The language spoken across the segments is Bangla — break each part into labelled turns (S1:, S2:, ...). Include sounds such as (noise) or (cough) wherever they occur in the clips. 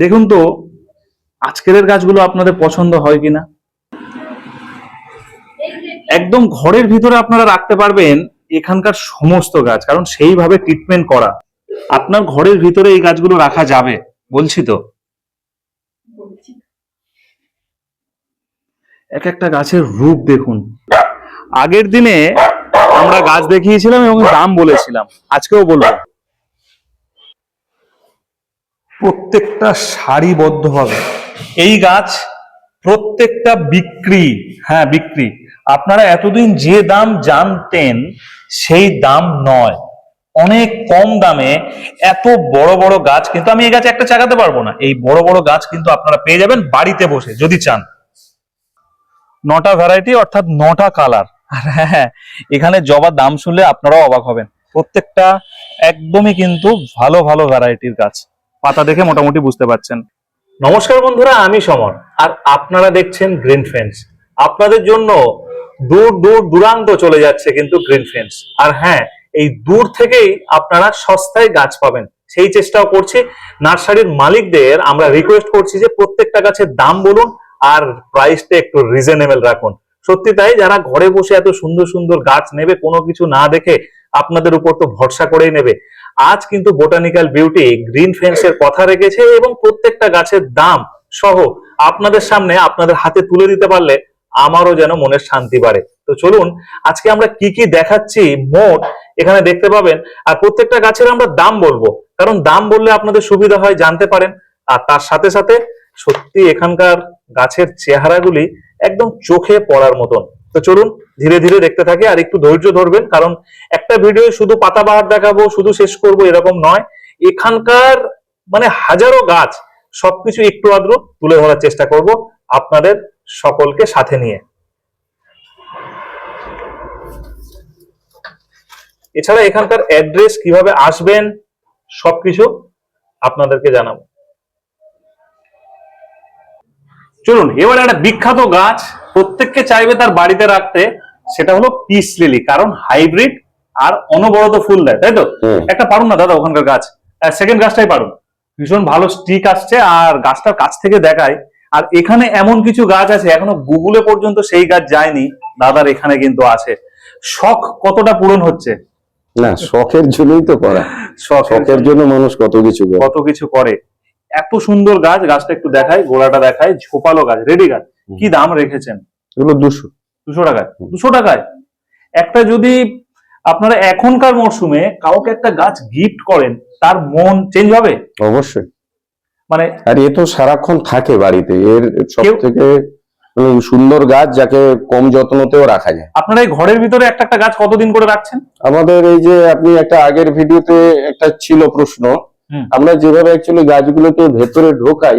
S1: দেখুন তো আজকের গাছগুলো আপনাদের পছন্দ হয় কিনা? একদম ঘরের ভিতরে আপনারা রাখতে পারবেন এখানকার সমস্ত গাছ কারণ সেইভাবে ট্রিটমেন্ট করা। আপনার ঘরের ভিতরে এই গাছগুলো রাখা যাবে বলছি তো। এক একটা গাছের রূপ দেখুন। আগের দিনে আমরা গাছ দেখিয়েছিলাম এবং দাম বলেছিলাম আজকেও বলব। প্রত্যেকটা সারিবদ্ধ হবে। এই গাছ প্রত্যেকটা বিক্রি হ্যাঁ বিক্রি। আপনারা এতদিন যে দাম জানতেন, সেই দাম নয়। অনেক কম দামে এত বড় বড় গাছ কিন্তু আমি এই গাছে একটা চাগাতে পারব না। এই বড় বড় গাছ কিন্তু আপনারা পেয়ে যাবেন বাড়িতে বসে, যদি চান। নটা ভ্যারাইটি অর্থাৎ নটা কালার আর হ্যাঁ এখানে জবার দাম শুনলে আপনারাও অবাক হবেন। প্রত্যেকটা একদমই কিন্তু ভালো ভালো ভ্যারাইটির গাছ। পাতা দেখে মোটামুটি বুঝতে পারছেন। নমস্কার বন্ধুরা, আমি সমর। আর আপনারা দেখছেন গ্রিন ফেন্স আপনাদের জন্য দূর দূর দূরান্ত চলে যাচ্ছে কিন্তু গ্রিন ফেন্স আর হ্যাঁ এই দূর থেকেই আপনারা সস্তায় গাছ পাবেন। সেই চেষ্টাও করছি। নার্সারির মালিকদের আমরা রিকোয়েস্ট করছি যে প্রত্যেকটা গাছের দাম বলুন আর প্রাইসটা একটু রিজনেবল রাখুন। সত্যি তাই, যারা ঘরে বসে এত সুন্দর সুন্দর গাছ নেবে, কোনো কিছু না দেখে আপনাদের উপর তো ভরসা করেই নেবে। আজ কিন্তু বোটানিক্যাল বিউটি গ্রিন ফেন্সের কথা রেখেছে এবং প্রত্যেকটা গাছের দাম সহ আপনাদের সামনে আপনাদের হাতে তুলে দিতে পারলে আমারও যেন মনের শান্তি বাড়ে। তো চলুন, আজকে আমরা কি কি দেখাচ্ছি মোট এখানে দেখতে পাবেন। আর প্রত্যেকটা গাছের আমরা দাম বলব, কারণ দাম বললে আপনাদের সুবিধা হয়, জানতে পারেন। আর তার সাথে সাথে সত্যি এখানকার গাছের চেহারাগুলি একদম চোখে পড়ার মতন। তো চলুন ধীরে ধীরে দেখতে থাকি আর একটু ধৈর্য ধরবেন, কারণ একটা ভিডিও শুধু পাতাবাহার দেখাবো, শুধু শেষ করব এরকম নয়। এখানকার মানে হাজারো গাছ, সবকিছু একটু আদ্র তুলে ধরার চেষ্টা করব আপনাদের সকলকে সাথে নিয়ে। এছাড়া এখানকার অ্যাড্রেস কীভাবে আসবেন, সবকিছু আপনাদেরকে জানাব। চলুন, এবার একটা বিখ্যাত গাছ, প্রত্যেককে চাইবে তার বাড়িতে রাখতে। সেটা হলো পিস লিলি কারণ হাইব্রিড আর অনবরত ফুল দেয় তাই তো? একটা পারুন না দাদা ওখানকার গাছ। সেকেন্ড গাছটাই পারুন। ভীষণ ভালো স্টিক আসছে আর গাছটার কাছ থেকে দেখায়। আর এখানে এমন কিছু গাছ আছে এখনও গুগলে পর্যন্ত সেই গাছ যায়নি দাদার এখানে কিন্তু আছে। শখ কতটা পূরণ হচ্ছে?
S2: না শখের জন্যই তো করা। শখের জন্য মানুষ কত কিছু
S1: কত কিছু করে। এত সুন্দর গাছ গাছটা একটু দেখায় গোড়াটা দেখায় ঝোপালো গাছ রেডি গাছ। কি দাম রেখেছেন?
S2: এগুলো দুশো।
S1: দুশো টাকায় দুশো টাকায়। একটা যদি আপনারা এখনকার মরশুমে কাউকে একটা গাছ গিফট করেন তার মন চেঞ্জ হবে?
S2: অবশ্যই।
S1: মানে
S2: আর এ তো সারাক্ষণ থাকে বাড়িতে এর সব থেকে উম, সুন্দর গাছ যাকে কম যত্নতেও রাখা যায়।
S1: আপনারা এই ঘরের ভিতরে একটা একটা গাছ কতদিন করে রাখছেন?
S2: আমাদের এই যে আপনি একটা আগের ভিডিওতে একটা ছিল প্রশ্ন। আমরা যেভাবে অ্যাকচুয়ালি গাছগুলোকে ভেতরে ঢোকাই।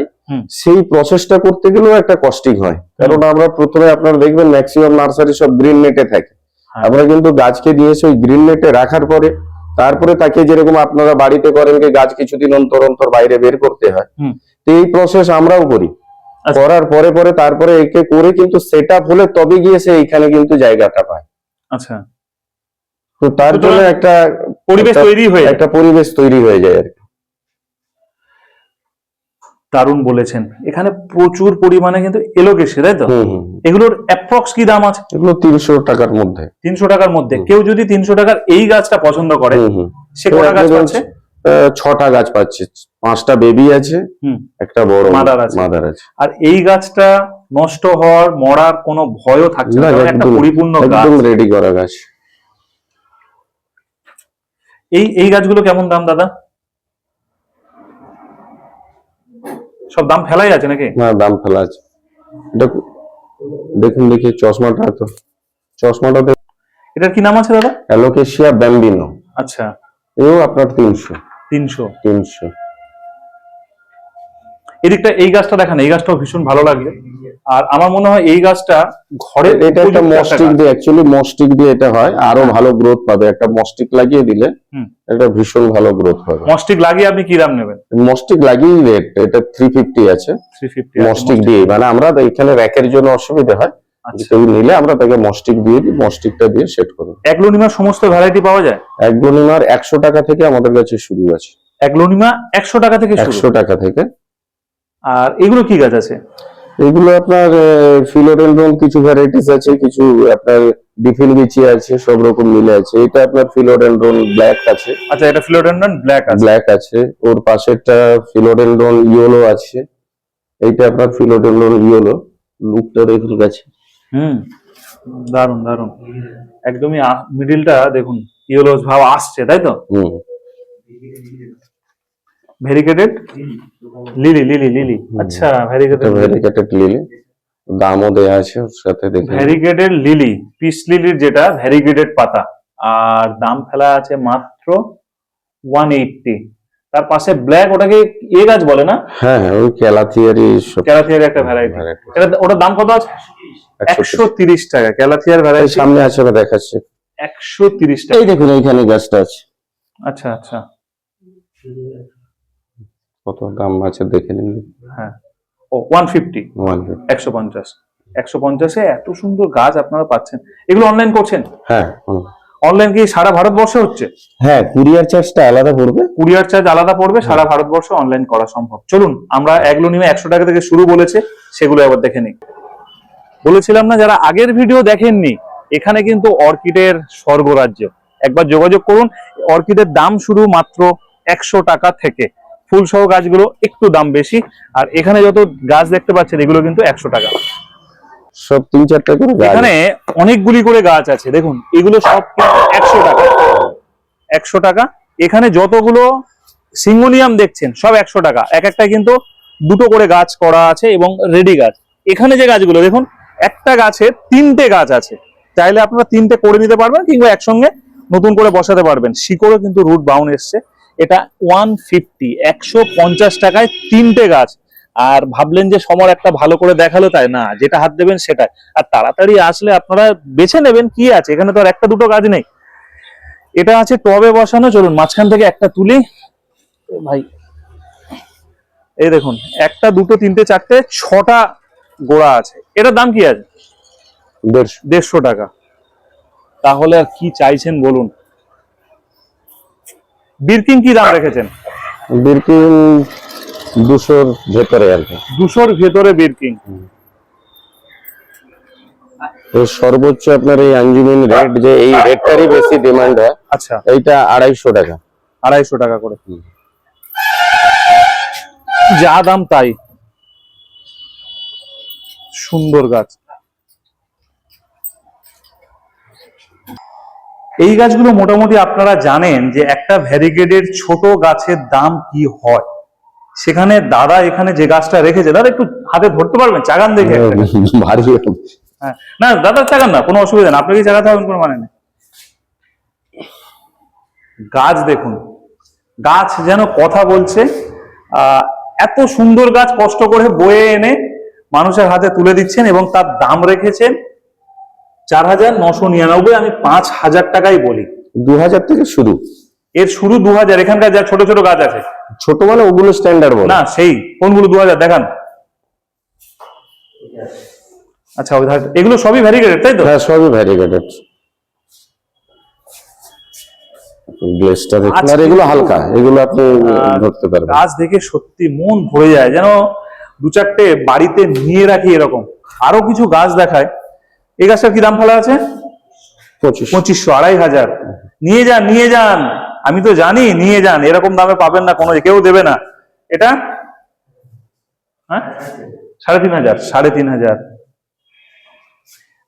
S2: সেই প্রসেসটা করতে গেলেও একটা কস্টিং হয়। কারণ আমরা প্রথমে আপনারা দেখবেন ম্যাক্সিমাম নার্সারি সব গ্রিন নেটে থাকে।
S1: হ্যাঁ।
S2: আমরা কিন্তু গাছকে নিয়ে এসে ওই গ্রিন নেটে রাখার পরে তারপরে তাকে যেরকম আপনারা বাড়িতে করেন যে গাছ কিছুদিন অন্তর অন্তর বাইরে বের করতে হয় তো এই প্রসেস আমরাও করি।
S1: আচ্ছা।
S2: করার পরে পরে তারপরে একে করে কিন্তু সেট আপ হলে তবে গিয়ে সে এইখানে কিন্তু জায়গাটা পায়।
S1: আচ্ছা।
S2: তো তার জন্য একটা
S1: পরিবেশ তৈরি হয়ে।
S2: একটা পরিবেশ তৈরি হয়ে যায় আর কি।
S1: দারুণ বলেছেন। এখানে প্রচুর পরিমাণে কিন্তু এলোকেশে তাই তো। এগুলোর অ্যাপ্রক্স কি দাম আছে?
S2: এগুলো তিনশো টাকার মধ্যে।
S1: তিনশো টাকার মধ্যে। কেউ যদি তিনশো টাকার এই গাছটা পছন্দ করে সে কটা গাছ পাচ্ছে?
S2: ছটা গাছ পাচ্ছে। পাঁচটা বেবি আছে
S1: হুম।
S2: একটা বড়
S1: Mother আছে।
S2: মাদার আছে।
S1: আর এই গাছটা নষ্ট হওয়ার মরার কোনো ভয়ও থাকছে না
S2: না,
S1: একটা পরিপূর্ণ গাছ।
S2: একদম রেডি করা গাছ।
S1: এই এই গাছগুলো কেমন দাম দাদা? সব দাম ফেলাই আছে নাকি?
S2: না দাম ফেলা আছে। এটা দেখুন দেখি চশমাটা তো চশমাটা
S1: এটার কি নাম আছে দাদা?
S2: Alocasia Bambino.
S1: আচ্ছা।
S2: এও আপনার তিনশো।
S1: তিনশো।
S2: তিনশো।
S1: এদিকটা এই গাছটা দেখেন এই গাছটাও ভীষণ ভালো লাগবে আর আমার মনে হয় এই গাছটা ঘরে
S2: এটা একটা মস্টিক দিয়ে অ্যাকচুয়ালি মস্টিক দিয়ে এটা হয় আরও ভালো গ্রোথ পাবে। একটা মস্টিক লাগিয়ে দিলে। এটা ভীষণ ভালো গ্রোথ পাবে
S1: মস্টিক লাগিয়ে আপনি কি দাম নেবেন?
S2: মস্টিক লাগিয়ে রেট এটা থ্রি ফিফটি আছে।
S1: থ্রি ফিফটি
S2: মস্টিক দিয়ে মানে আমরা এখানে র্যাকের জন্য অসুবিধা হয়।
S1: আচ্ছা।
S2: কেউ নিলে আমরা তাকে মস্টিক দিয়ে দিই মস্টিকটা দিয়ে সেট
S1: অ্যাগ্লোনিমার সমস্ত ভ্যারাইটি পাওয়া যায়?
S2: অ্যাগ্লোনিমার একশো টাকা থেকে আমাদের কাছে শুরু আছে।
S1: অ্যাগ্লোনিমা একশো টাকা থেকে শুরু?
S2: একশো টাকা থেকে।
S1: আর এগুলো কি গাছ আছে?
S2: এগুলো আপনার ফিলোডেন্ড্রন কিছু ভ্যারাইটিস আছে কিছু আপনার ডিফিল বিচি আছে সব রকম মিলে আছে। এটা আপনার ফিলোডেন্ড্রন ব্ল্যাক আছে।
S1: আচ্ছা এটা ফিলোডেন্ড্রন ব্ল্যাক আছে।
S2: ব্ল্যাক আছে। ওর পাশেরটা ফিলোডেন্ড্রন ইয়েলো আছে। এইটা আপনার ফিলোডেন্ড্রন ইয়েলো। লুকটা দেখুন গাছে।
S1: হুম দারুণ দারুণ একদমই মিডিলটা দেখুন ইয়েলোস ভাব আসছে তাই তো?
S2: হুম।
S1: ভেরিকেটেড লিলি লিলি লিলি আচ্ছা ভেরিকেটেড
S2: ভেরিকেটেড লিলি দামও দেয়া আছে ওর সাথে দেখে
S1: ভ্যারিগেটেড লিলি পিস লিলির যেটা ভ্যারিগেটেড পাতা। আর দাম ফেলা আছে মাত্র ওয়ান এইটটি তার পাশে ব্ল্যাক ওটাকে এ গাছ বলে না?
S2: হ্যাঁ হ্যাঁ ওই ক্যালাথিয়ারি
S1: ক্যালাথিয়ার একটা ভ্যারাইটি এটা ওটার দাম কত আছে? একশো তিরিশ। টাকা ক্যালাথিয়ার ভ্যারাইটি
S2: সামনে আছে আমি দেখাচ্ছি।
S1: একশো তিরিশ টাকা।
S2: এই দেখুন এইখানে গাছটা আছে।
S1: আচ্ছা আচ্ছা।
S2: কত দাম আছে দেখে নিন।
S1: হ্যাঁ। ও ওয়ান ফিফটি
S2: ওয়ান
S1: একশো পঞ্চাশ। একশো পঞ্চাশে এত সুন্দর গাছ আপনারা পাচ্ছেন। এগুলো অনলাইন করছেন?
S2: হ্যাঁ
S1: অনলাইন কি সারা ভারতবর্ষে হচ্ছে?
S2: হ্যাঁ কুরিয়ার চার্জটা আলাদা পড়বে।
S1: কুরিয়ার চার্জ আলাদা পড়বে সারা ভারতবর্ষে অনলাইন করা সম্ভব। চলুন আমরা এগুলো নিয়ে একশো টাকা থেকে শুরু বলেছে সেগুলো আবার দেখে নিই। বলেছিলাম না যারা আগের ভিডিও দেখেননি এখানে কিন্তু অর্কিডের স্বর্গরাজ্য। একবার যোগাযোগ করুন অর্কিডের দাম শুরু মাত্র একশো টাকা থেকে। ফুল সহ গাছগুলো একটু দাম বেশি। আর এখানে যত গাছ দেখতে পাচ্ছেন এগুলো কিন্তু একশো টাকা।
S2: সব তিন চারটা করে
S1: এখানে অনেকগুলি করে গাছ আছে। দেখুন এগুলো সব একশো টাকা। একশো টাকা। এখানে যতগুলো সিঙ্গোনিয়াম দেখছেন সব একশো টাকা। এক একটা কিন্তু দুটো করে গাছ করা আছে এবং রেডি গাছ। এখানে যে গাছগুলো দেখুন একটা গাছে তিনটে গাছ আছে। চাইলে আপনারা তিনটে করে নিতে পারবেন কিংবা একসঙ্গে নতুন করে বসাতে পারবেন। শিকড়ও কিন্তু রুট বাউন এসছে। এটা ওয়ান ফিফটি একশো পঞ্চাশ টাকায় তিনটে গাছ। আর ভাবলেন যে সমর একটা ভালো করে দেখাল তাই না যেটা হাত দেবেন সেটাই। আর তাড়াতাড়ি আসলে আপনারা বেছে নেবেন কি আছে এখানে তো আর একটা দুটো গাছ নেই। এটা আছে টবে বসানো চলুন মাঝখান থেকে একটা তুলি। ভাই এই দেখুন একটা দুটো তিনটে চারটে ছটা গোড়া আছে। এটার দাম কি আছে?
S2: দেড়শো।
S1: দেড়শো টাকা। তাহলে আর কি চাইছেন বলুন? বিরকিং কি দাম রেখেছেন?
S2: বিরকিন দুশোর ভেতরে আর কি।
S1: দুশোর ভেতরে বিরকিং
S2: এর সর্বোচ্চ আপনার এই আঞ্জুমিন রেট যে এই রেটটারই বেশি ডিমান্ড হয়
S1: আচ্ছা।
S2: এইটা আড়াইশো টাকা।
S1: আড়াইশো টাকা করে। যা দাম তাই। সুন্দর গাছ। এই গাছগুলো মোটামুটি আপনারা জানেন যে একটা ভ্যারিগেডের ছোট গাছের দাম কি হয়? সেখানে দাদা এখানে যে গাছটা রেখেছে দাদা একটু হাতে ধরতে পারবেন চাগান দেখে (laughs) হ্যাঁ। না দাদা চাগান না কোনো অসুবিধা না আপনাকে চাগাতে হবে কোনো মানে নেই। গাছ দেখুন গাছ যেন কথা বলছে আহ, এত সুন্দর গাছ কষ্ট করে বয়ে এনে মানুষের হাতে তুলে দিচ্ছেন এবং তার দাম রেখেছেন। চার হাজার নশো নিরানব্বই আমি পাঁচ হাজার টাকাই বলি।
S2: দু হাজার থেকে শুরু।
S1: এর শুরু দু হাজার এখানকার যা ছোট ছোট গাছ আছে।
S2: ছোট মানে ওগুলো স্ট্যান্ডার্ড বলে।
S1: না সেই কোনগুলো দু হাজার দেখান। আচ্ছা ওই এগুলো সবই ভ্যারিগেটেড তাই তো?
S2: হ্যাঁ সবই ভ্যারিগেটেড গ্লেসটা দেখুন। আর এগুলো হালকা এগুলো আপনি ধরতে পারবেন।
S1: গাছ দেখে সত্যি মন ভরে যায়। যেন দু চারটে বাড়িতে নিয়ে রাখি এরকম। আরও কিছু গাছ দেখায়। এই গাছটার কি দাম ফেলা আছে?
S2: পঁচিশ
S1: পঁচিশশো আড়াই হাজার। নিয়ে যান নিয়ে যান। আমি তো জানি নিয়ে যান। এরকম দামে পাবেন না কোনো কেউ দেবে না। এটা? হ্যাঁ? সাড়ে তিন হাজার সাড়ে তিন হাজার।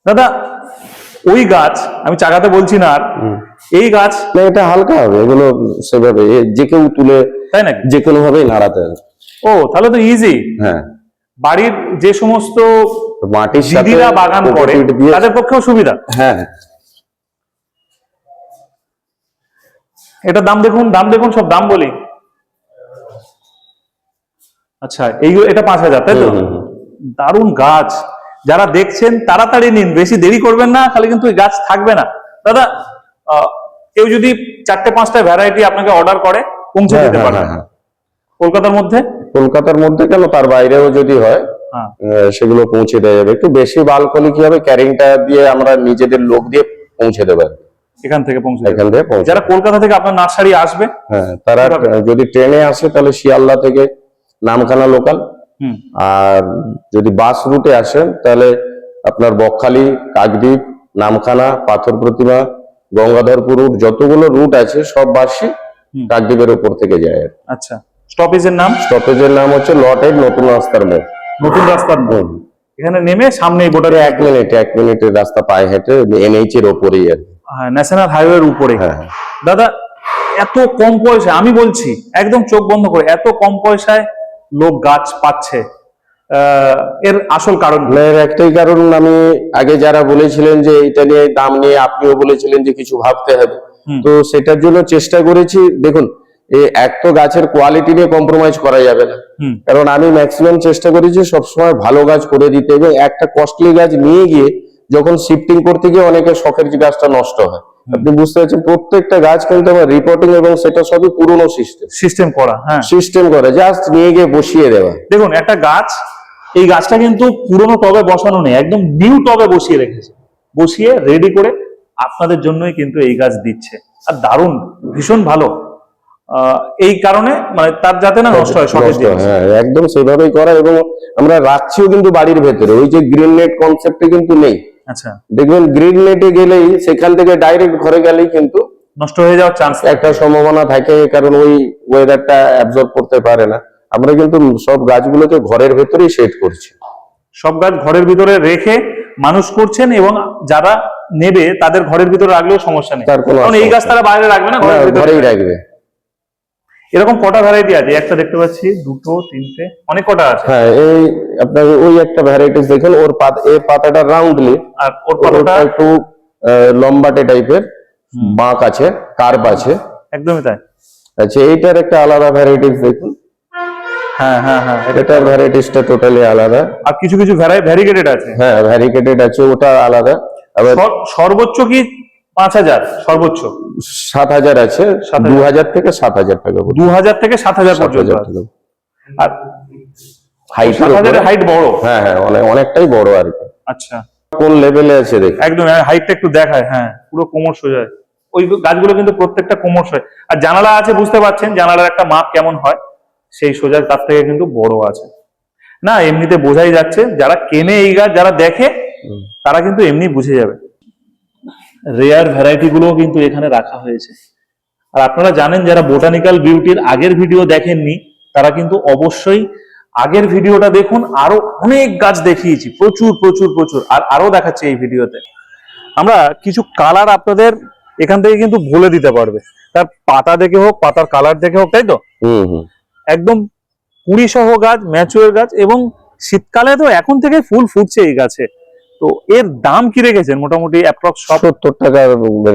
S1: দাদা ওই গাছ আমি চাগাতে বলছি না আর। এই গাছ
S2: এটা হালকা হবে এগুলো সেভাবে যে কেউ তুলে
S1: তাই না
S2: যে কোনো ভাবেই নাড়াতে হবে।
S1: ও তাহলে তো ইজি
S2: হ্যাঁ।
S1: বাড়ির যে সমস্ত
S2: মাটির
S1: দিদিরা বাগান করে তাদের পক্ষেও সুবিধা।
S2: হ্যাঁ।
S1: এটা দাম দেখুন দাম দেখুন সব দাম বলি। আচ্ছা এই এটা পাঁচ হাজার তাই তো। দারুণ গাছ। যারা দেখছেন তাড়াতাড়ি নিন বেশি দেরি করবেন না খালি কিন্তু এই গাছ থাকবে না। দাদা আহ, কেউ যদি চারটে পাঁচটা ভ্যারাইটি আপনাকে অর্ডার করে পৌঁছে
S2: হ্যাঁ,
S1: দিতে পারে
S2: হ্যাঁ, হ্যাঁ।
S1: কলকাতার মধ্যে?
S2: কলকাতার মধ্যে কেন? তার বাইরেও যদি হয়
S1: হ্যাঁ।
S2: সেগুলো পৌঁছে দেওয়া যাবে। একটু বেশি বাল্ক হলে কি হবে? ক্যারিংটা দিয়ে আমরা নিজেদের লোক দিয়ে পৌঁছে দেবো।
S1: এখান থেকে পৌঁছে।
S2: এখান থেকে পৌঁছে
S1: যারা কলকাতা থেকে আপনার নার্সারি আসবে
S2: হ্যাঁ তারা? যদি ট্রেনে আসে তাহলে শিয়ালদা থেকে নামখানা লোকাল
S1: হুম।
S2: আর যদি বাস রুটে আসেন তাহলে আপনার বকখালি কাকদ্বীপ নামখানা পাথর প্রতিমা গঙ্গাধরপুর রুট যতগুলো রুট আছে সব বাসই কাকদ্বীপের উপর থেকে যায়
S1: আচ্ছা। স্টপেজের নাম?
S2: স্টপেজের নাম হচ্ছে লটেড নতুন রাস্তার মোড়।
S1: নতুন রাস্তার মোড়। এখানে নেমে সামনে বোর্ডারে
S2: এক মিনিট এক মিনিটের রাস্তা পায়ে হেঁটে এনএইচ এর ওপরেই আর কি।
S1: ন্যাশনাল হাইওয়ের উপরে।
S2: হ্যাঁ হ্যাঁ।
S1: দাদা এত কম পয়সায় আমি বলছি একদম চোখ বন্ধ করে এত কম পয়সায় লোক গাছ পাচ্ছে এর আসল কারণ
S2: এর একটাই কারণ আমি আগে যারা বলেছিলেন যে এটা নিয়ে দাম নিয়ে আপনিও বলেছিলেন যে কিছু ভাবতে হবে তো সেটার জন্য চেষ্টা করেছি। দেখুন এক তো গাছের কোয়ালিটি নিয়ে কম্প্রোমাইজ করা যাবে না। কারণ আমি ম্যাক্সিমাম চেষ্টা করেছি সবসময় ভালো গাছ করে দিতে এবং একটা কস্টলি গাছ নিয়ে গিয়ে যখন শিফটিং করতে গিয়ে অনেকে শখের যে গাছটা নষ্ট হয়। আপনি বুঝতে পারছেন প্রত্যেকটা গাছ কিন্তু আমার রিপোর্টিং এবং সেটা সবই পুরনো সিস্টেম
S1: সিস্টেম করা হ্যাঁ।
S2: সিস্টেম করে জাস্ট নিয়ে গিয়ে বসিয়ে দেওয়া।
S1: দেখুন একটা গাছ এই গাছটা কিন্তু পুরনো টবে বসানো নেই একদম নিউ টবে বসিয়ে রেখেছে। বসিয়ে রেডি করে আপনাদের জন্যই কিন্তু এই গাছ দিচ্ছে। আর দারুণ ভীষণ ভালো। এই কারণে মানে তার যাতে না নষ্ট হয়
S2: হ্যাঁ একদম সেভাবেই করা এবং আমরা রাখছিও কিন্তু বাড়ির ভেতরে। ওই যে গ্রিন নেট কনসেপ্টে কিন্তু নেই।
S1: আচ্ছা।
S2: দেখবেন গ্রিন নেটে গেলেই সেখান থেকে ডাইরেক্ট ঘরে গেলেই কিন্তু
S1: নষ্ট হয়ে যাওয়ার চান্স
S2: একটা সম্ভাবনা থাকে কারণ ওই ওয়েদারটা অ্যাবজর্ব করতে পারে না। আমরা কিন্তু সব গাছগুলোকে ঘরের ভেতরেই সেট করছি।
S1: সব গাছ ঘরের ভিতরে রেখে মানুষ করছেন এবং যারা নেবে তাদের ঘরের ভিতরে রাখলেও সমস্যা নেই। কারণ এই গাছ তারা বাইরে রাখবে না ঘরের ভিতরে
S2: ঘরেই রাখবে।
S1: এরকম কটা ভ্যারাইটি আছে? একটা দেখতে পাচ্ছি দুটো তিনটে অনেক কটা আছে।
S2: হ্যাঁ এই আপনার ওই একটা ভ্যারাইটিস দেখেন ওর পাতা এই পাতাটা রাউন্ডলি
S1: আর ওর পাতাটা?
S2: একটু লম্বাটে টাইপের। বাঁক আছে কার্প আছে।
S1: একদমই তাই।
S2: আচ্ছা এইটার একটা আলাদা ভ্যারাইটিস দেখুন।
S1: হ্যাঁ হ্যাঁ হ্যাঁ
S2: এটার ভ্যারাইটিসটা টোটালি আলাদা।
S1: আর কিছু কিছু ভ্যারিগেটেড আছে?
S2: হ্যাঁ আছে ওটা আলাদা। আবার
S1: সর্বোচ্চ কি পাঁচ হাজার সর্বোচ্চ।
S2: সাত হাজার আছে
S1: 7,000
S2: দু হাজার থেকে সাত হাজার টাকা
S1: দু হাজার থেকে সাত হাজার
S2: সাত
S1: পর্যন্ত। আর
S2: হাইটের
S1: হাইট বড়।
S2: হ্যাঁ হ্যাঁ অনেকটাই বড় আর কি।
S1: আচ্ছা।
S2: কোন লেভেলে আছে দেখ।
S1: একদম হাইটটা একটু দেখায় হ্যাঁ পুরো কোমর সোজা। ওই গাছগুলো কিন্তু প্রত্যেকটা কোমর সোজা। আর জানালা আছে বুঝতে পারছেন জানালার একটা মাপ কেমন হয় সেই সোজা তার থেকে কিন্তু বড় আছে। না এমনিতে বোঝাই যাচ্ছে যারা কেনে এই গাছ যারা দেখে তারা কিন্তু এমনি বুঝে যাবে। রেয়ার ভ্যারাইটি গুলো কিন্তু এখানে রাখা হয়েছে। আর আপনারা জানেন যারা বোটানিক্যাল বিউটির আগের ভিডিও দেখেননি তারা কিন্তু অবশ্যই আগের ভিডিওটা দেখুন। আরও অনেক গাছ দেখিয়েছি। প্রচুর প্রচুর প্রচুর। আর আরও দেখাচ্ছে এই ভিডিওতে আমরা কিছু কালার আপনাদের এখান থেকে কিন্তু বলে দিতে পারবে। তার পাতা দেখে হোক পাতার কালার দেখে হোক তাই তো? একদম কুড়ি সহ গাছ ম্যাচুয়ার গাছ এবং শীতকালে তো এখন থেকে ফুল ফুটছে এই গাছে। তো এর দাম কি রেখেছেন? মোটামুটি অ্যাপ্রক্স
S2: সত্তর টাকা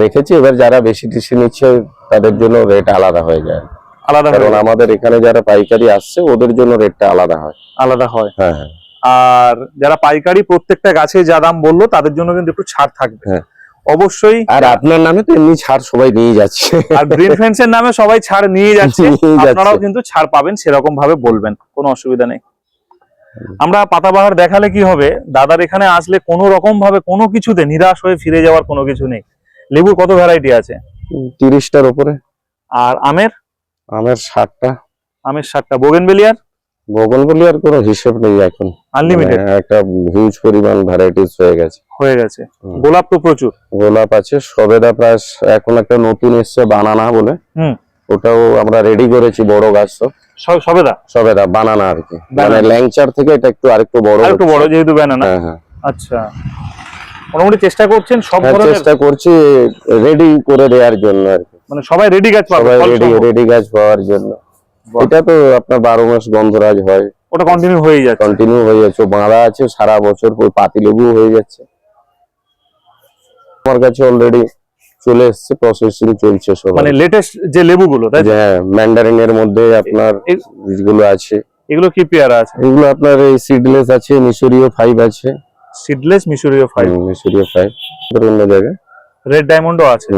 S2: রেখেছি। এবার যারা বেশি টিসি নিচ্ছে তাদের জন্য রেট আলাদা হয়ে যায়।
S1: আলাদা
S2: কারণ আমাদের এখানে যারা পাইকারি আসছে ওদের জন্য রেটটা আলাদা হয়।
S1: আলাদা হয়।
S2: হ্যাঁ হ্যাঁ।
S1: আর যারা পাইকারি প্রত্যেকটা গাছে যা দাম বলল তাদের জন্য কিন্তু একটু ছাড় থাকবে।
S2: হ্যাঁ।
S1: অবশ্যই
S2: আর আপনার নামে তো এমনি ছাড় সবাই নিয়ে যাচ্ছে।
S1: আর গ্রিন ফ্রেন্ডস এর নামে সবাই ছাড় নিয়ে যাচ্ছে। আপনারাও কিন্তু ছাড় পাবেন সেরকম ভাবে বলবেন। কোনো অসুবিধা নেই। আমরা পাতাবাহার দেখালে কি হবে? দাদার এখানে আসলে কোনো রকম ভাবে কোনো কিছুতে নিরাশ হয়ে ফিরে যাওয়ার কোনো কিছু নেই। লেবুর কত ভ্যারাইটি আছে?
S2: তিরিশটার উপরে।
S1: আর আমের?
S2: আমের ষাটটা।
S1: আমের বোগেনবেলিয়ার
S2: বগন বলি আর কোনো হিসেব নেই এখন।
S1: আনলিমিটেড
S2: মানে একটা হিউজ পরিমাণ ভ্যারাইটিস হয়ে গেছে।
S1: হয়ে গেছে। গোলাপ তো প্রচুর।
S2: গোলাপ আছে সবেদা প্রায় এখন একটা নতুন এসছে বানানা বলে।
S1: হুম।
S2: ওটাও আমরা রেডি করেছি বড় গাছ তো।
S1: সব সবেদা?
S2: সবেদা বানানা আর কি। মানে ল্যাংচার থেকে এটা একটু আরেকটু বড়
S1: আর একটু বড় যেহেতু ব্যানানা
S2: হ্যাঁ হ্যাঁ।
S1: আচ্ছা। মোটামুটি চেষ্টা করছেন সব
S2: হ্যাঁ,
S1: ধরনের
S2: চেষ্টা করছি রেডি করে দেওয়ার জন্য আর কি।
S1: মানে সবাই রেডি গাছ পাবে
S2: সবাই রেডি রেডি গাছ পাওয়ার জন্য। এটা তো আপনার বারো মাস গন্ধরাজ হয়।
S1: ওটা কন্টিনিউ হয়ে যাচ্ছে।
S2: কন্টিনিউ হয়ে যাচ্ছে। বাঁধা আছে সারা বছর পাতি লেবু হয়ে যাচ্ছে। আমার কাছে অলরেডি চলে এসছে প্রসেসিং চলছে সব
S1: মানে লেটেস্ট যে লেবুগুলো তাই
S2: হ্যাঁ ম্যান্ডারিন এর মধ্যে আপনার যেগুলো আছে।
S1: এগুলো কি পেয়ারা আছে?
S2: এগুলো আপনার এই সিডলেস আছে মিশরীয় ফাইভ আছে।
S1: সিডলেস মিশরীয় ফাইভ
S2: মিশরীয় ফাইভ অন্য জায়গায়।
S1: রেড ডায়মন্ডও আছে।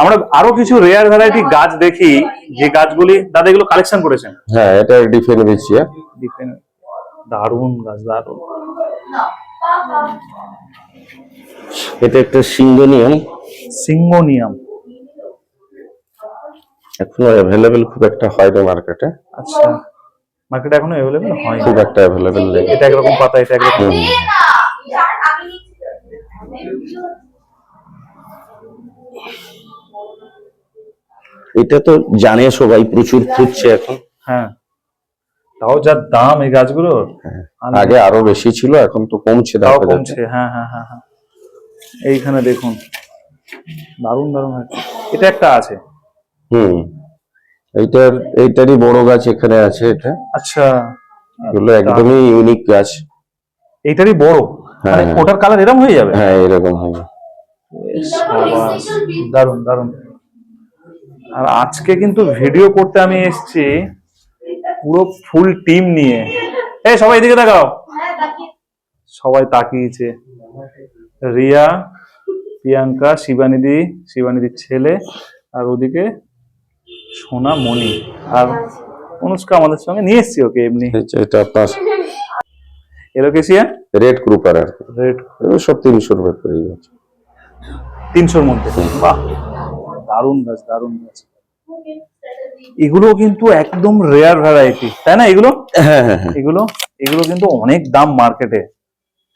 S1: আমরা আরও কিছু রেয়ার ভ্যারাইটি গাছ দেখি যে গাছগুলি দাদা এগুলো কালেকশন করেছেন?
S2: হ্যাঁ এটা ডিফেন বিচিয়া
S1: দারুণ গাছ দারুণ
S2: এটা একটা সিঙ্গনিয়াম
S1: সিঙ্গোনিয়াম
S2: এখনও অ্যাভেলেবেল খুব একটা হয় না মার্কেটে
S1: আচ্ছা। মার্কেটে এখনও অ্যাভেলেবেল হয়
S2: খুব একটা অ্যাভেলেবেল নেই।
S1: এটা একরকম পাতা এটা একরকম
S3: এটা তো জানে সবাই প্রচুর ফুটছে এখন।
S1: হ্যাঁ। তাও যা দাম এই গাছগুলোর।
S2: আগে আরও বেশি ছিল এখন তো কমছে যাচ্ছে।
S1: কমছে হ্যাঁ হ্যাঁ হ্যাঁ হ্যাঁ। এইখানে দেখুন। দারুণ দারুণ এটা একটা আছে।
S2: হুম। এইটার এইটারই বড় গাছ এখানে আছে এটা।
S1: আচ্ছা।
S2: এগুলো একদমই ইউনিক গাছ।
S1: এইটারই বড়? মানে
S2: হ্যাঁ।
S1: ওটার কালার এরকম হয়ে যাবে?
S2: হ্যাঁ এরকম হবে।
S1: দারুণ দারুণ। আর আজকে কিন্তু ভিডিও করতে আমি এসেছি পুরো ফুল টিম নিয়ে। এই সবাই এদিকে দেখাও সবাই তাকিয়েছে। রিয়া প্রিয়াঙ্কা শিবানিধি শিবানিধির ছেলে আর ওদিকে সোনা মণি। আর অনুষ্কা আমাদের সঙ্গে নিয়ে এসছি ওকে এমনি।
S2: এটা আপনার
S1: এলোকেশিয়া
S2: রেড গ্রুপার আর
S1: রেড।
S2: সব তিনশো রুপে করে
S1: তিনশোর মধ্যে? বাহ! দারুণ গাছ দারুণ গাছ এগুলো কিন্তু একদম রেয়ার ভ্যারাইটি তাই না এগুলো?
S2: হ্যাঁ হ্যাঁ হ্যাঁ।
S1: এগুলো এগুলো কিন্তু অনেক দাম মার্কেটে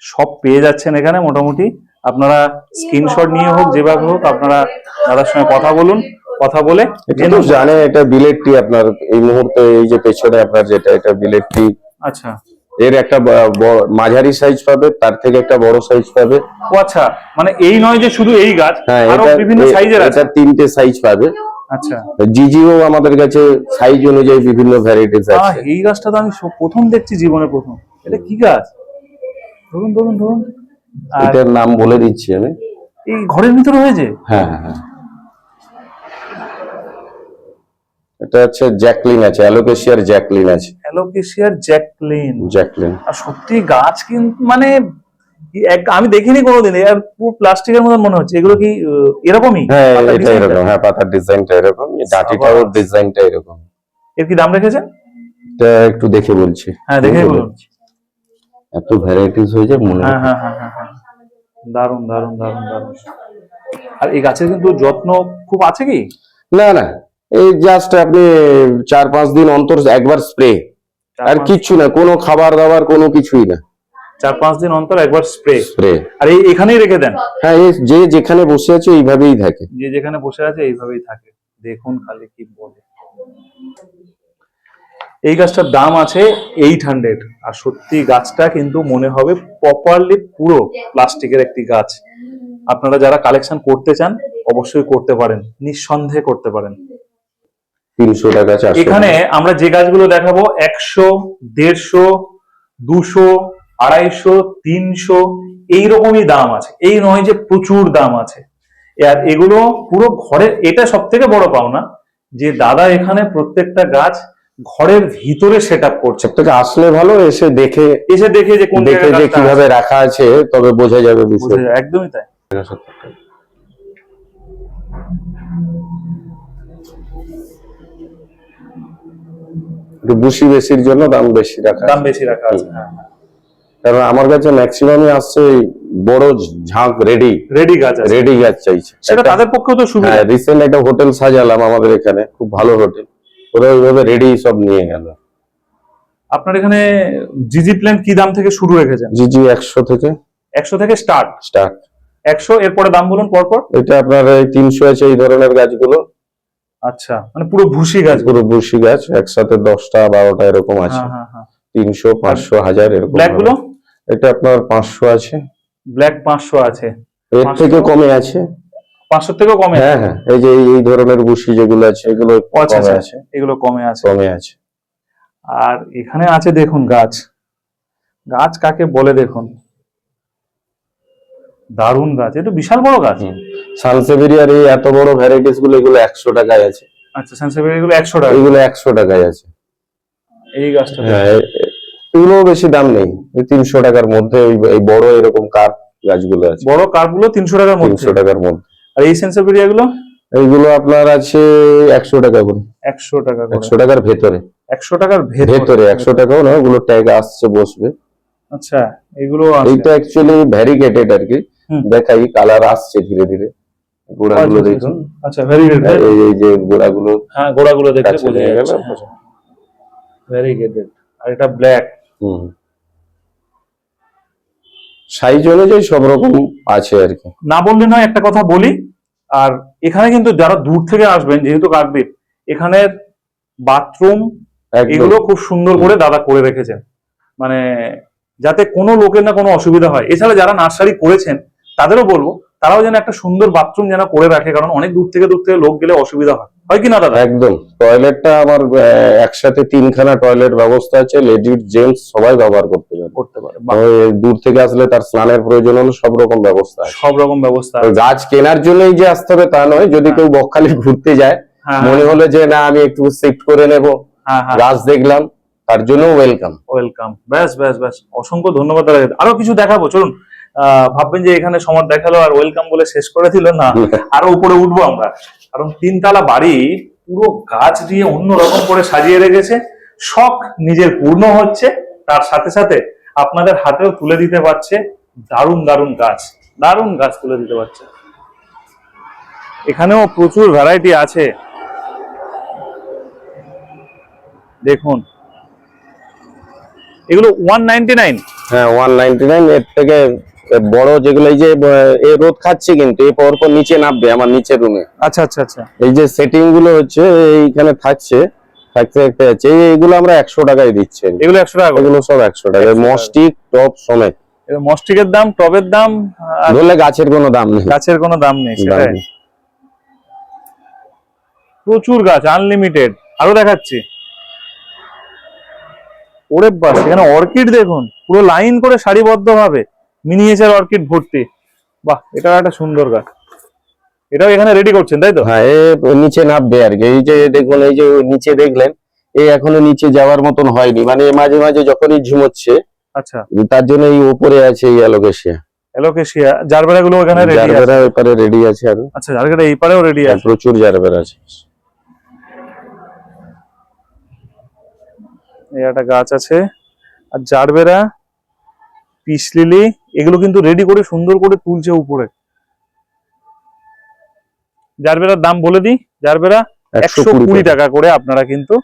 S1: সব পেয়ে যাচ্ছেন এখানে মোটামুটি। আপনারা স্ক্রিনশট নিয়ে হোক যেভাবে হোক আপনারা দাদার সঙ্গে কথা বলুন কথা বলে
S2: এটা তো জানে এটা বিলেট টি আপনার এই মুহূর্তে এই যে পেছনে আপনার যেটা এটা বিলেট টি।
S1: আচ্ছা।
S2: এর একটা মাঝারি সাইজ পাবে তার থেকে একটা বড় সাইজ পাবে।
S1: ও আচ্ছা মানে এই নয় যে শুধু এই গাছ
S2: হ্যাঁ আরও
S1: বিভিন্ন সাইজের আছে।
S2: তিনটে সাইজ পাবে।
S1: আচ্ছা।
S2: জিজিও আমাদের কাছে সাইজ অনুযায়ী বিভিন্ন ভ্যারাইটিস আছে।
S1: এই গাছটা তো আমি প্রথম দেখছি জীবনে প্রথম। এটা কি গাছ? ধরুন ধরুন ধরুন। আর
S2: এটার নাম বলে দিচ্ছি আমি।
S1: এই ঘরের ভিতরে হয়েছে?
S2: হ্যাঁ হ্যাঁ হ্যাঁ। এটা হচ্ছে জ্যাকলিন আছে অ্যালোকেশিয়ার জ্যাকলিন আছে।
S1: অ্যালোকেশিয়ার জ্যাকলিন।
S2: জ্যাকলিন।
S1: আর সত্যি গাছ কিন্তু মানে আমি দেখিনি কোনোদিন আর পুরো প্লাস্টিকের মতন মনে হচ্ছে। এগুলো কি এরকমই?
S2: হ্যাঁ এটা এরকম হ্যাঁ পাতার ডিজাইনটা এরকম ডাঁটিটাও ডিজাইনটা এরকম।
S1: এর কি দাম রেখেছেন?
S2: এটা একটু দেখে বলছি।
S1: হ্যাঁ দেখে বলুন।
S2: এত ভ্যারাইটিস হয়ে যায় মনে
S1: হ্যাঁ হ্যাঁ। হ্যাঁ হ্যাঁ হ্যাঁ দারুণ দারুণ দারুণ দারুণ। আর এই গাছের কিন্তু যত্ন খুব আছে কি?
S2: না না। এই জাস্ট আপনি চার পাঁচ দিন অন্তর একবার স্প্রে আর কিচ্ছু না কোনো খাবার দাবার কোনো কিছুই না।
S1: চার পাঁচ দিন অন্তর একবার স্প্রে
S2: স্প্রে
S1: আর এই এখানেই রেখে দেন?
S2: হ্যাঁ এই যে যেখানে বসে আছে এইভাবেই থাকে।
S1: যে যেখানে বসে আছে এইভাবেই থাকে। দেখুন খালি কি বলে। এই গাছটার দাম আছে এইট হান্ড্রেড আর সত্যি গাছটা কিন্তু মনে হবে প্রপারলি পুরো প্লাস্টিকের একটি গাছ। আপনারা যারা কালেকশন করতে চান অবশ্যই করতে পারেন। নিঃসন্দেহে করতে পারেন।
S2: তিনশো টাকা
S1: এখানে আমরা যে গাছগুলো দেখাবো একশো দেড়শো দুশো আড়াইশো তিনশো এইরকমই দাম আছে। এই নয় যে প্রচুর দাম আছে। আর এগুলো পুরো ঘরের এটা সব থেকে বড় পাওনা যে দাদা এখানে প্রত্যেকটা গাছ ঘরের ভিতরে সেট আপ করছে।
S2: থেকে আসলে ভালো এসে দেখে
S1: এসে দেখে যে কোন
S2: দেখে যে কীভাবে রাখা আছে তবে বোঝা যাবে। বিষয়
S1: একদমই তাই।
S2: একটু বুসি বেশির জন্য দাম বেশি রাখা
S1: দাম বেশি রাখা আছে হ্যাঁ
S2: কারণ আমার কাছে ম্যাক্সিমামই আসছে বড় ঝাঁক রেডি।
S1: রেডি গাছ
S2: রেডি গাছ চাইছে।
S1: সেটা তাদের পক্ষেও তো সুবিধা।
S2: হ্যাঁ রিসেন্ট একটা হোটেল সাজালাম আমাদের এখানে খুব ভালো হোটেল। ওরা ওইভাবে রেডি সব নিয়ে গেল।
S1: আপনার এখানে জিজি প্ল্যান্ট কি দাম থেকে শুরু রেখেছেন?
S2: জিজি একশো থেকে।
S1: একশো থেকে স্টার্ট
S2: স্টার্ট
S1: একশো এরপরে দাম বলুন পরপর?
S2: এটা আপনার এই তিনশো আছে এই ধরনের গাছগুলো।
S1: আচ্ছা মানে পুরো ভুসি গাছ।
S2: পুরো বুসি গাছ একসাথে দশটা বারোটা এরকম আছে।
S1: হ্যাঁ হ্যাঁ হ্যাঁ।
S2: তিনশো পাঁচশো হাজার এরকম
S1: ব্ল্যাকগুলো
S2: এটা আপনার পাঁচশো আছে।
S1: ব্ল্যাক পাঁচশো আছে।
S2: এর থেকে কমে আছে।
S1: পাঁচশো থেকেও কমে
S2: হ্যাঁ হ্যাঁ। এই যে এই- ধরনের বুসি যেগুলো আছে এগুলো কমে আছে
S1: এগুলো কমে আছে।
S2: কমে আছে।
S1: আর এখানে আছে দেখুন গাছ। গাছ কাকে বলে দেখুন? দারুণ গাছ। এ তো বিশাল বড় গাছ।
S2: সানসেভেরিয়ার এই এত বড় ভ্যারাইটিসগুলো এগুলো একশো টাকায় আছে।
S1: আচ্ছা সেন্সিবল এগুলো একশো টাকা।
S2: এগুলো একশো টাকায় আছে।
S1: এই গাছটা।
S2: হ্যাঁ এ- এ- বেশি দাম নেই। তিনশো টাকার মধ্যে ওই এই বড় এরকম কাপ গাছগুলো আছে।
S1: বড় কার্পগুলো তিনশো টাকার মধ্যে।
S2: তিনশো টাকার মধ্যে।
S1: আর এই সেন্সিবিলিয়া গুলো
S2: এইগুলো আপনার আছে একশো টাকা করে।
S1: একশো টাকা করে।
S2: একশো টাকার ভেতরে।
S1: একশো টাকার ভেতরে।
S2: একশো টাকাও না ওগুলো ট্যাগ আসছে বসবে।
S1: আচ্ছা এগুলো
S2: এইটা অ্যাকচুয়ালি ভ্যারিগেটেড আর কি। দেখাই কালার আসছে ধীরে ধীরে। গোড়াগুলো
S1: আচ্ছা,
S2: দেখুন।
S1: আচ্ছা ভেরি
S2: এই যে গোড়াগুলো
S1: হ্যাঁ গোড়াগুলো
S2: কাছে
S1: বোঝা যাচ্ছে। ভেরি আর এটা ব্ল্যাক
S2: হুম। সাইজ অনুযায়ী সব রকম আছে আর কি।
S1: না বললে নয় একটা কথা বলি। আর এখানে কিন্তু যারা দূর থেকে আসবেন যেহেতু কাকদ্বীপ এখানের বাথরুম এগুলো খুব সুন্দর করে দাদা করে রেখেছেন। মানে যাতে কোনো লোকের না কোনো অসুবিধা হয়। এছাড়া যারা নার্সারি করেছেন তাদেরও বলব তারাও যেন একটা সুন্দর বাথরুম যেন করে রাখে কারণ অনেক দূর থেকে দূর থেকে লোক গেলে অসুবিধা হয়। হয় কি না দাদা?
S2: একদম। টয়লেটটা আমার একসাথে তিনখানা টয়লেট ব্যবস্থা আছে লেডিস জেন্টস সবাই ব্যবহার করতে পারে।
S1: করতে পারে
S2: দূর থেকে আসলে তার স্নানের প্রয়োজন হলে সব রকম ব্যবস্থা
S1: সব রকম ব্যবস্থা
S2: গাছ কেনার জন্যই যে আসতে হবে তা নয় যদি কেউ বকখালি ঘুরতে যায়
S1: হ্যাঁ
S2: মনে হলো যে না আমি একটু শিফট করে নেব।
S1: হ্যাঁ হ্যাঁ।
S2: গাছ দেখলাম তার জন্য ওয়েলকাম
S1: ওয়েলকাম ব্যাস ব্যাস ব্যাস। অসংখ্য ধন্যবাদ দাদা। আরও কিছু দেখাবো চলুন। ভাববেন যে এখানে সময় দেখাল আর ওয়েলকাম বলে শেষ করে দিল না। (laughs) আরও উপরে উঠবো আমরা। কারণ তিনতলা বাড়ি পুরো গাছ দিয়ে অন্যরকম করে সাজিয়ে রেখেছে। শখ নিজের পূর্ণ হচ্ছে তার সাথে সাথে আপনাদের হাতেও তুলে দিতে পারছে দারুণ দারুণ গাছ। দারুণ গাছ তুলে দিতে পারছে। এখানেও প্রচুর ভ্যারাইটি আছে। দেখুন। এগুলো ওয়ান নাইনটি নাইন
S2: হ্যাঁ ওয়ান নাইনটি নাইন এর থেকে বড় যেগুলো এই যে আহ, এ রোদ খাচ্ছে কিন্তু এই পর পর নিচে নামবে আমার নিচের রুমে
S1: আচ্ছা আচ্ছা আচ্ছা।
S2: এই যে সেটিংগুলো হচ্ছে এইখানে থাকছে থাকতে থাকতে এই- এইগুলো আমরা একশো টাকায় দিচ্ছি।
S1: এগুলো একশো টাকা
S2: এগুলো সব একশো টাকা। মস্টিক টপ সমেত।
S1: এবার মস্টিকের দাম টবের দাম
S2: ধরলে গাছের কোনো দাম নেই।
S1: গাছের কোনো দাম নেই
S2: নেই।
S1: প্রচুর গাছ আনলিমিটেড আরও দেখাচ্ছি। ওরে বাস এখানে অর্কিড দেখুন পুরো লাইন করে সারিবদ্ধ ভাবে মিনিয়েচার অর্কিড ভর্তি। বাহ এটা একটা সুন্দর গাছ। এটাও এখানে রেডি করছেন তাই তো?
S2: হ্যাঁ নিচে নামবে আর কি। এই যে দেখুন এই যে নিচে দেখলেন এই এখনও নিচে যাওয়ার মতন হয়নি। মানে মাঝে মাঝে যখনই ঝুমোচ্ছে
S1: আচ্ছা।
S2: তার জন্য এই উপরে আছে এই অ্যালোকেশিয়া
S1: এলোকেশিয়া জারবেরা গুলো ওখানে রেডি আছে?
S2: জারবেরা ব্যাপারে রেডি আছে আর।
S1: আচ্ছা জারবেরা এই পারেও রেডি আছে?
S2: প্রচুর জারবের আছে।
S1: এই একটা গাছ আছে। আর জারবেরা পিস লিলি এগুলো কিন্তু রেডি করে সুন্দর করে তুলছে উপরে। জারবেরার দাম বলে দিই জারবেরা একশো কুড়ি টাকা। করে আপনারা কিন্তু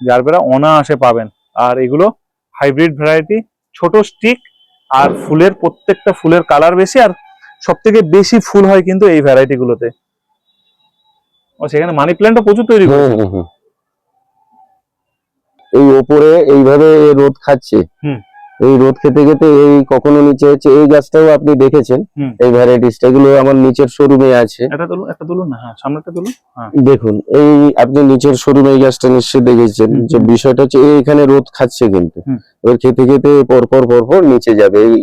S1: জারবেরা অনায়াসে পাবেন। আর এগুলো হাইব্রিড ভ্যারাইটি ছোট স্টিক আর ফুলের প্রত্যেকটা ফুলের কালার বেশি আর সব থেকে বেশি ফুল হয় কিন্তু এই ভ্যারাইটি গুলোতে। ও সেখানে মানি প্ল্যান্টও প্রচুর তৈরি করে।
S2: এই ওপরে এইভাবে রোদ খাচ্ছে।
S1: হুম।
S2: এই রোদ খেতে খেতে এই কখনো নিচে হচ্ছে এই গাছটাও আপনি দেখেছেন। এই ভ্যারাইটিসটা এগুলো আমার নিচের শোরুমে আছে।
S1: একটা তুলুন একটা তুলুন না হ্যাঁ সামনেটা তুলুন হ্যাঁ।
S2: দেখুন এই আপনি নিচের শোরুমে এই গাছটা নিশ্চয়ই দেখেছেন। যে বিষয়টা হচ্ছে এই এখানে রোদ খাচ্ছে কিন্তু। এবার খেতে খেতে পরপর পরপর নিচে যাবে। এই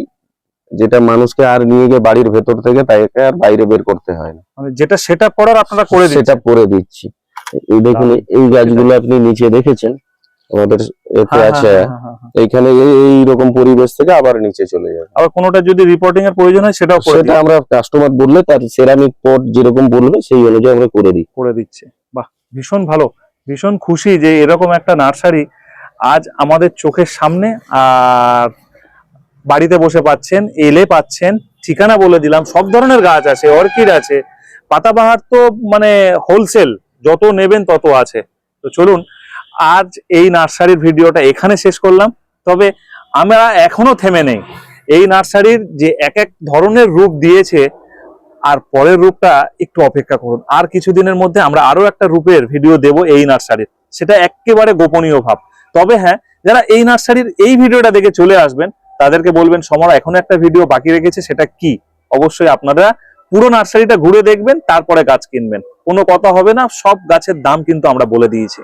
S2: যেটা মানুষকে আর নিয়ে গিয়ে বাড়ির ভেতর থেকে তাকে আর বাইরে বের করতে হয় না।
S1: মানে যেটা সেটা পড়ার আপনারা করে
S2: সেটা করে দিচ্ছি। এই দেখুন এই গাছগুলো আপনি নিচে দেখেছেন। আমাদের এতে
S1: হ্যাঁ,
S2: আছে।
S1: হ্যাঁ, হ্যাঁ, হ্যাঁ।
S2: এইখানে এই রকম পরিবেশ থেকে আবার নিচে চলে যাবে।
S1: আবার কোনোটা যদি রিপোর্টিং এর প্রয়োজন হয় সেটাও করে
S2: সেটা আমরা কাস্টমার বললে তার সেরামিক পট যেরকম বলবে সেই অনুযায়ী আমরা করে দিই।
S1: করে দিচ্ছে। বাহ ভীষণ ভালো। ভীষণ খুশি যে এরকম একটা নার্সারি আজ আমাদের চোখের সামনে আর বাড়িতে বসে পাচ্ছেন এলে পাচ্ছেন ঠিকানা বলে দিলাম সব ধরনের গাছ আছে অর্কিড আছে পাতাবাহার তো মানে হোলসেল যত নেবেন তত আছে। তো চলুন আজ এই নার্সারির ভিডিওটা এখানে শেষ করলাম। তবে আমরা এখনও থেমে নেই। এই নার্সারির যে এক এক ধরনের রূপ দিয়েছে, আর পরের রূপটা একটু অপেক্ষা করুন। আর কিছুদিনের মধ্যে আমরা আরও একটা রূপের ভিডিও দেব এই নার্সারির। সেটা একেবারে গোপনীয় ভাব। তবে হ্যাঁ যারা এই নার্সারির এই ভিডিওটা দেখে চলে আসবেন, তাদেরকে বলবেন, সমর, এখনও একটা ভিডিও বাকি রেখেছে, সেটা কি? অবশ্যই আপনারা পুরো নার্সারিটা ঘুরে দেখবেন, তারপরে গাছ কিনবেন। কোনো কথা হবে না, সব গাছের দাম কিন্তু আমরা বলে দিয়েছি।